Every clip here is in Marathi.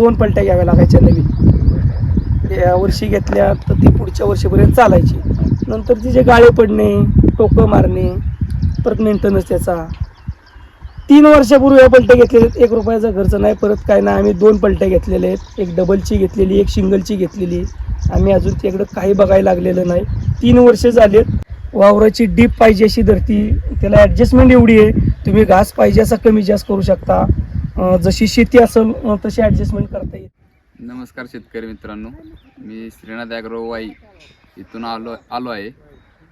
दोन पलट्या घ्याव्या लागायच्या नवीन. या वर्षी घेतल्या तर ती पुढच्या वर्षीपर्यंत चालायची. नंतर तिचे गाळे पडणे टोकं मारणे परत मेंटेनन्स त्याचा. तीन वर्षापूर्वी या पलट्या घेतलेले आहेत. एक रुपयाचा खर्च नाही परत काय नाही. आम्ही दोन पलट्या घेतलेल्या आहेत. एक डबलची घेतलेली एक सिंगलची घेतलेली. आम्ही अजून तिकडं काही बघायला लागलेलं नाही. तीन वर्ष झालेत वावराची डीप पाहिजे अशी धरती. त्याला ॲडजस्टमेंट एवढी आहे. तुम्ही घास पाहिजे असा कमी जास्त करू शकता. जशी शेती असेल तशी ॲडजस्टमेंट करता येईल. नमस्कार शेतकरी मित्रांनो. मी श्रीनाथ ॲग्रो वाई इथून आलो आलो आहे.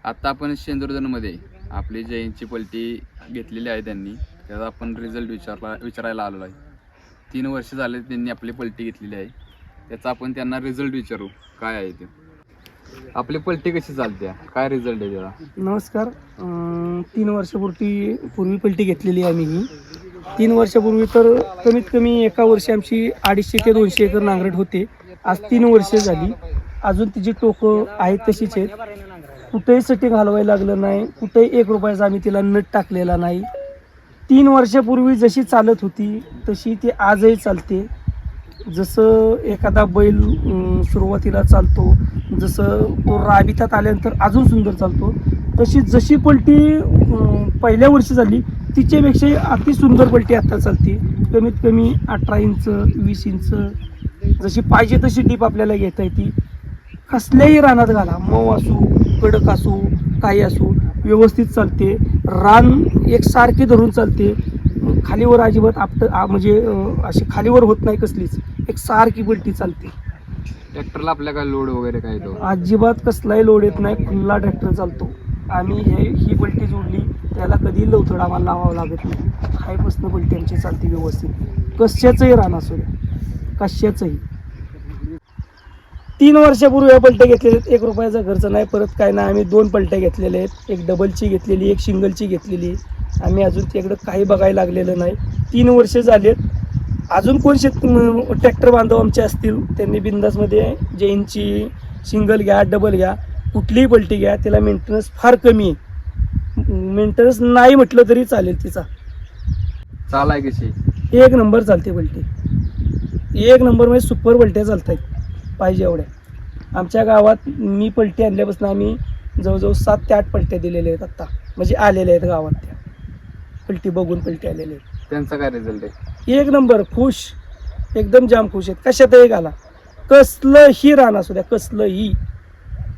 आत्ता आपण शेंदुर्जनमध्ये आपली जैनची पलटी घेतलेली आहे त्यांनी. त्याचा आपण रिझल्ट विचारला विचारायला आलेलो आहे. तीन वर्ष झाले त्यांनी आपली पलटी घेतलेली आहे. त्याचा आपण त्यांना रिझल्ट विचारू काय आहे ते. आपली पलटी कशी चालते? काय रिझल्ट आहे त्याला? नमस्कार. तीन वर्षापूर्वी पूर्वी पलटी घेतलेली आहे आम्ही ही तीन वर्षापूर्वी तर कमीत कमी एका वर्षी आमची अडीचशे ते दोनशे एकर नांगरट होते. आज तीन वर्ष झाली. अजून तिची टोकं आहेत तशीच आहेत. कुठेही सेटिंग हलवायला लागलं नाही. कुठेही एक रुपयाचा आम्ही तिला नट टाकलेला नाही. तीन वर्षापूर्वी जशी चालत होती तशी ती आजही चालते. जसं एखादा बैल सुरुवातीला चालतो जसं तो राबितात आल्यानंतर अजून सुंदर चालतो. तशी जशी पलटी पहिल्या वर्षी झाली तिच्यापेक्षा अति सुंदर पलटी आत्ता चालते. कमीत कमी अठरा इंच वीस इंच जशी पाहिजे तशी डीप आपल्याला घेता येते. कसल्याही रानात घाला मऊ असू कडक असू काही असू व्यवस्थित चालते. रान एकसारखे धरून चालते. खालीवर अजिबात आपट म्हणजे अशी खालीवर होत नाही कसलीच. एक सारखी पलटी चालते. ट्रॅक्टरला आपल्या काय लोड वगैरे काय अजिबात कसलाही लोड येत नाही. खुल्ला ट्रॅक्टर चालतो. आम्ही हे ही पलटी जोडली. त्याला कधी लवथड आम्हाला लावावं लागत नाही. हायपासनं पलटी आमची चालते व्यवस्थित. कशाचंही रान असू द्या कशाचंही. तीन वर्षापूर्वी या पलट्या घेतलेल्या आहेत. एक रुपयाचा खर्च नाही परत काय नाही. आम्ही दोन पलट्या घेतलेल्या आहेत. एक डबलची घेतलेली एक सिंगलची घेतलेली. आम्ही अजून तिकडं काही बघायला लागलेलं नाही. तीन वर्ष झालेत. अजून कोण शेत ट्रॅक्टर बांधव आमचे असतील त्यांनी बिंदासमध्ये जैनची सिंगल घ्या डबल घ्या. कुठलीही पलटी घ्या. त्याला मेंटेनन्स फार कमी आहे. मेंटेनन्स नाही म्हटलं तरी चालेल तिचा. चाल आहे कशी? एक नंबर चालते पलटी. एक नंबर म्हणजे सुपर पलट्या चालत आहेत पाहिजे एवढ्या. आमच्या गावात मी पलटी आणल्यापासून आम्ही जवळजवळ सात ते आठ पलट्या दिलेल्या आहेत आत्ता म्हणजे आलेल्या आहेत गावात त्या. पलटी बघून पलटी आलेल्या आहेत. त्यांचा काय रिझल्ट आहे? एक नंबर खुश. एकदम जाम खुश आहेत. कशातही घाला. कसलंही रान असू द्या कसलंही.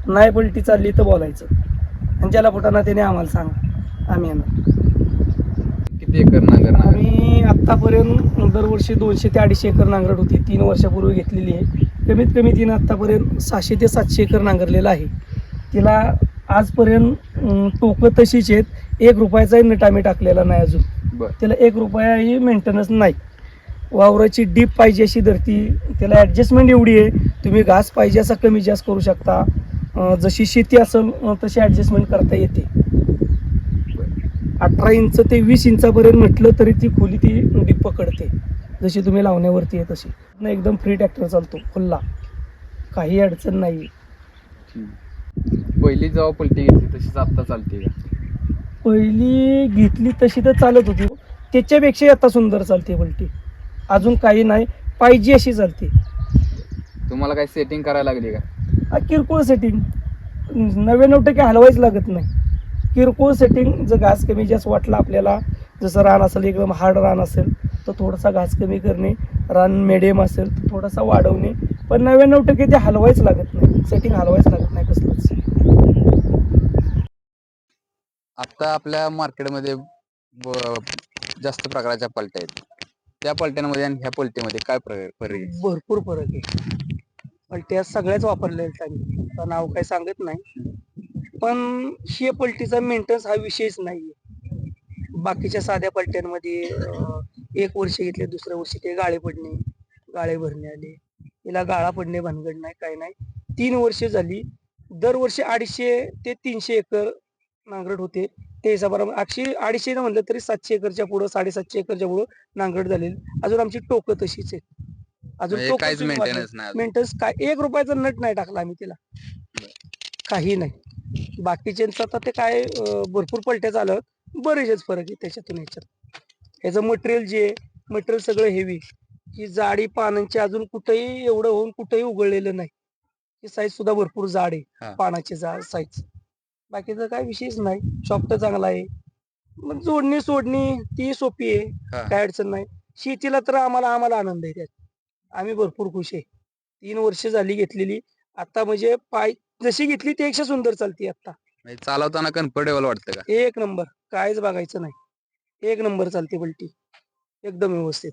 नाही पलटी चालली तर बोलायचं. आणि ज्याला फुटाना त्याने आम्हाला सांगा. आम्ही किती एकर नांगरणार आम्ही आत्तापर्यंत दरवर्षी दोनशे ते अडीचशे एकर नांगरट होती. तीन वर्षापूर्वी घेतलेली आहे. कमीत कमी तिनं आत्तापर्यंत सहाशे ते सातशे एकर नांगरलेलं आहे. तिला आजपर्यंत टोकं तशीच आहेत. एक रुपयाचाही नट आम्ही टाकलेला नाही अजून. बर. त्याला एक रुपयाही मेंटेनन्स नाही. वावराची डीप पाहिजे अशी धरती त्याला ॲडजस्टमेंट एवढी आहे. तुम्ही घास पाहिजे असा कमी जास्त करू शकता. अं, जशी शेती असेल अं, तशी ॲडजस्टमेंट करता येते. अठरा इंच ते वीस इंचापर्यंत म्हटलं तरी ती खोली ती डीप पकडते. जशी तुम्ही लावण्यावरती आहे तशी. न एकदम फ्री ट्रॅक्टर चालतो खुल्ला. काही अडचण नाही पहिली जेव्हा पलटी घेतली तशीच आत्ता चालते का? पहिली घेतली तशी तर चालत होती. त्याच्यापेक्षा आता सुंदर चालते पलटी. अजून काही नाही पाहिजे अशी चालते. तुम्हाला काय सेटिंग करायला लागली का? हा किरकोळ सेटिंग नव्याण्णव टक्के हलवायच लागत नाही. किरकोळ सेटिंग जर घास कमी जास्त वाटला आपल्याला जसं रान असेल एकदम हार्ड रान असेल तर थोडासा घास कमी करणे रान मिडियम असेल तर थोडासा वाढवणे. पण नव्याण्णव टक्के ते हलवायच लागत नाही. सेटिंग हलवायच लागत नाही कसलंच. आता आपल्या मार्केटमध्ये जास्त प्रकारच्या पलट्या आहेत. त्या पलट्यांमध्ये आणि ह्या पलटीमध्ये काय प्रकार फरक आहे? भरपूर फरक आहे. पलट्या सगळ्याच वापरलेल्या आम्ही नाव काही सांगत नाही. पण ही पलटीचा मेंटेनन्स हा विषयच नाही बाकीच्या साध्या पलट्यांमध्ये एक वर्ष घेतले दुसऱ्या वर्षी ते गाळे पडणे गाळे भरणे आले. तिला गाळा पडणे भानगड नाही काय नाही. तीन वर्षे झाली. दरवर्षी अडीचशे ते तीनशे एकर नांगरट होते. ते हिसाबाने अक्षी अडीचशे न म्हणलं तरी सातशे एकरच्या पुढं साडेसातशे एकरच्या पुढं नांगरट झालेली. अजून आमची टोकं तशीच आहेत. अजून म्हणजे. मेंटेनन्स अजून. मेंटेनन्स काय एक रुपयाचा नट नाही टाकला आम्ही तिला. काही नाही. बाकीच्यांचं आता ते काय अं, भरपूर पलट्या चालत बरेचच फरक आहे त्याच्यातून ह्याच्यात. ह्याचं मटेरियल जे आहे मटेरियल सगळं हेवी की जाडी पानांची अजून कुठेही एवढं होऊन कुठेही उघडलेलं नाही. ही साईज सुद्धा भरपूर जाड हा. आहे पानाची जाड साईज बाकीचा काय विषयच नाही. शॉफ्ट चांगला आहे. मग जोडणी सोडणी ती सोपी आहे. हा. काय अडचण नाही. शेतीला तर आम्हाला आम्हाला आनंद आहे त्यात. आम्ही भरपूर खुश आहे. तीन वर्ष झाली घेतलेली. आता म्हणजे पाय जशी घेतली त्यापेक्षा सुंदर चालते आता. म्हणजे चालवताना कम्फर्टेबल वाटतं का? एक नंबर. कायच बघायचं नाही. एक नंबर चालते पलटी. एकदम व्यवस्थित.